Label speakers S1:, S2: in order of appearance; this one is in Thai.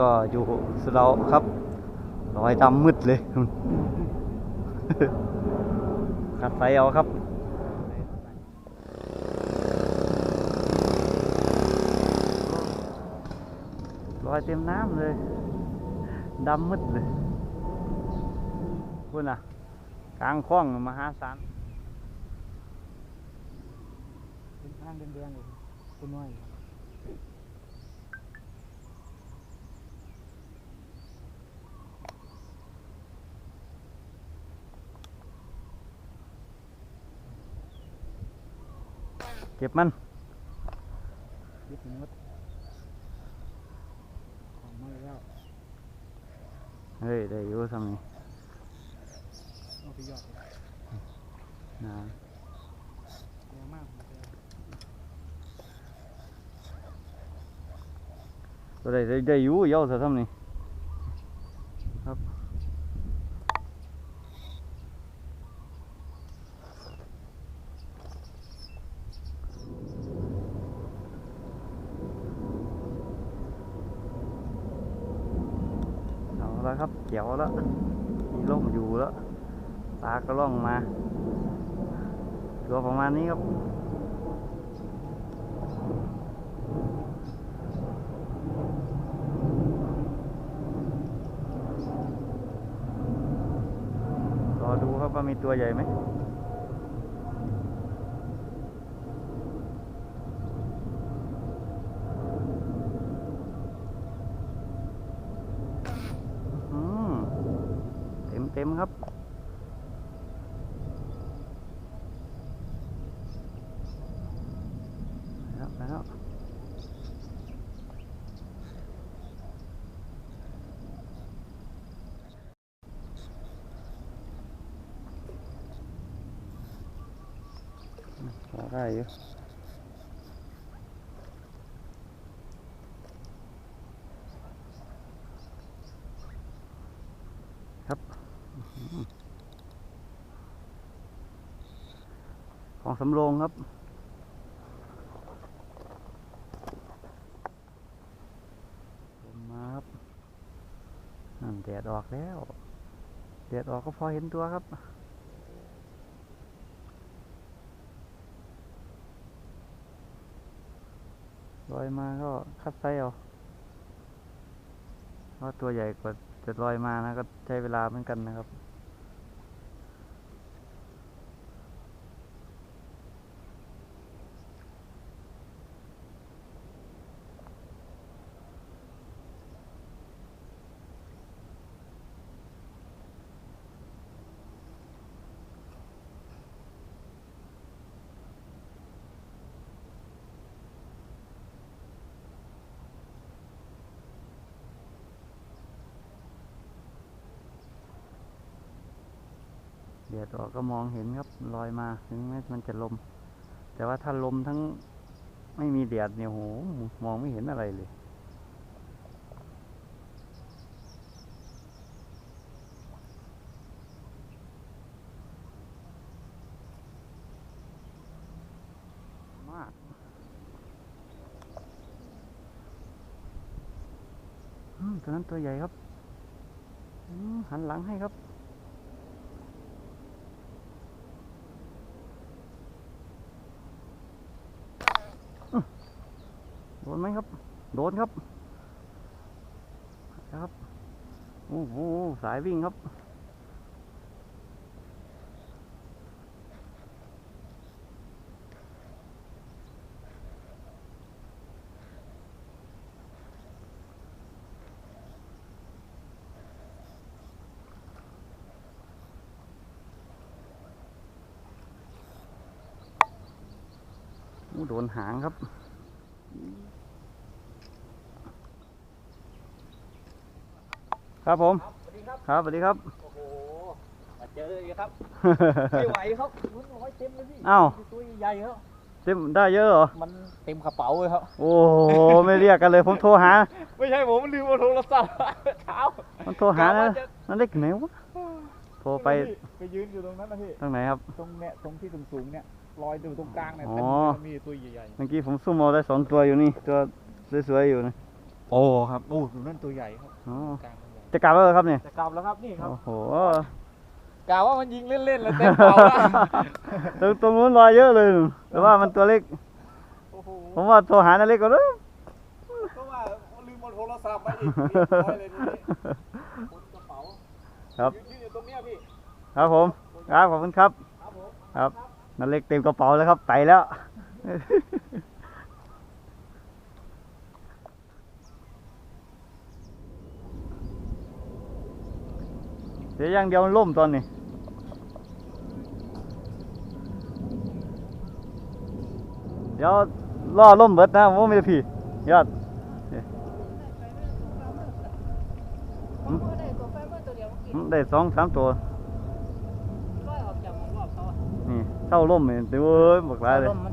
S1: ก็อยู่สะเดาครับรอยดำมืดเลยขัดไฟเอาครับรอยเต็มน้ำเลยดำมืดเลยพูดนะกลางคลองมหาศาล
S2: เป็นทางแดงๆเลยตัวน้อย
S1: เก็บมัน
S2: ยึดหมดของมาแล้ว
S1: เฮ้ยได้อยู่ทำนี้
S2: เอาไปหยอดเลย
S1: นะ
S2: แรงมากเลย
S1: ก็ได้ได้ได้อยู่เยอะซะทำนี้ครับ เอา แล้วครับ เขียวแล้ว มีร่มอยู่แล้ว ตาก็ล่องมาตัวประมาณนี้ครับรอดูครับว่ามีตัวใหญ่ไหมอืมเต็มเต็มๆครับไปแล้วไปแล้วพอได้อยู่ครับอื้อหือ ของสำโรงครับลมมาครับแดดออกแล้ว แดดออกก็พอเห็นตัวครับลอยมาก็คัดไซส์เอาเพราะตัวใหญ่กว่า จะลอยมานะก็ใช้เวลาเหมือนกันนะครับ แดดออกก็มองเห็นครับลอยมาถึงแม้มันจะลม แต่ว่าถ้าลมทั้งไม่มีแดดเนี่ยโหมองไม่เห็นอะไรเลยมาตัวนั้นตัวใหญ่ครับหันหลังให้ครับ โดนไหมครับ โดนครับครับโอ้โหสายวิ่งครับโอ้โดนหางครับ ครับผม
S2: สวัสดีครับ
S1: ครับสวัสดีครับ
S2: โอ้โหมาเจออีกครับ ไม่ไหวครับมันร้อยเต็มเลยพี่
S1: อ้าว
S2: ตัวใหญ่ครับ
S1: เต็มได้เยอะเหรอ
S2: มันเต็มกระเป๋าเลยครับ
S1: โอ้โห ไม่เรียกกันเลย ผมโทรหา
S2: ไม่ใช่ผมลืมเอาโทรศัพท์เช้า
S1: ผมโทรหานะนั่นเล็กไหนวะ โทรไป
S2: ไปยืนอยู่ตรงนั้นนะพี่
S1: ตรงไหนครับ
S2: ตรงเนี้ยตรงที่สูงๆเนี่ยลอยอยู่ตรงกลางเนี่ย
S1: อ๋อ
S2: เต็มเลยมีตัวใหญ่
S1: เมื่อกี้ผมซุ่มเอาได้สองตัวอยู่นี่ ตัวสวยๆอยู่นะ
S2: ๆโอ้ครับ โอ้นั่นตัวใหญ่ครับ
S1: อ๋อก
S2: ลางมันใหญ่
S1: จะกลับแล้วเหรอครับเนี่ย
S2: จะกลับแล้วครับนี่ครับ
S1: โอ้โห
S2: กะว่ามันยิงเล่นๆแล้วเต็มเป่าแล้ว
S1: ตรงตรงนู้นลอยเยอะเลย แต่ว่ามันตัวเล็ก
S2: โอ้โห
S1: ผมว่าโทรหานาเล็กก่อนเลย
S2: ก็ว่าลืมเอาโทรศัพท์มาอีกเรียบร้อยเลยทีนี้คนกระเป๋า
S1: ครับ
S2: ยืนอยู่ตรงเนี้ยพี่
S1: ครับผม ครับขอบคุณครับ
S2: ครับผม
S1: ครับนาเล็กเต็มกระเป๋าแล้วครับไปแล้ว เดี๋ยวอย่างเดียวมันล่มตอนนี้เดี๋ยวล่อล่มเบิดนะผมว่าไม่ได้พี่ยอด
S3: ผมก็ได้ตัวไฟเบอร์ตัวเดียวเมื่อกี้
S1: อืมได้สองสามตัว
S3: ร้อยออกจากวงรอบเขาอะ
S1: นี่เท่าล่มเนี่ยเดี๋ยวเอ้ยบอกหลายเลย
S3: ลมมัน